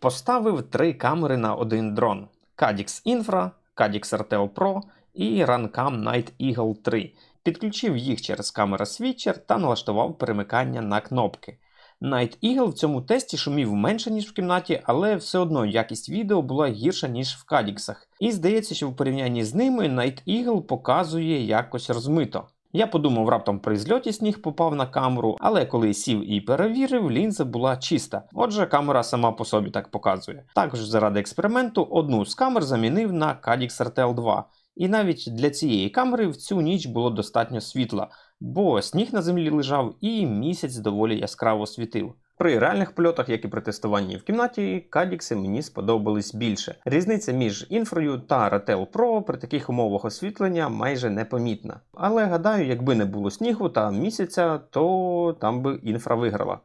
Поставив три камери на один дрон: Cadix Infra, Cadix RTO Pro і Runcam Night Eagle 3. Підключив їх через камера світчер та налаштував перемикання на кнопки. Night Eagle в цьому тесті шумів менше, ніж в кімнаті, але все одно якість відео була гірша, ніж в Кадіксах. І здається, що в порівнянні з ними Night Eagle показує якось розмито. Я подумав, раптом при зльоті сніг попав на камеру, але коли сів і перевірив, лінза була чиста. Отже, камера сама по собі так показує. Також заради експерименту одну з камер замінив на Cadix RTL 2. І навіть для цієї камери в цю ніч було достатньо світла, бо сніг на землі лежав і місяць доволі яскраво світив. При реальних польотах, як і при тестуванні в кімнаті, кадікси мені сподобались більше. Різниця між інфрою та Ratel Pro при таких умовах освітлення майже непомітна. Але гадаю, якби не було снігу та місяця, то там би інфра виграла.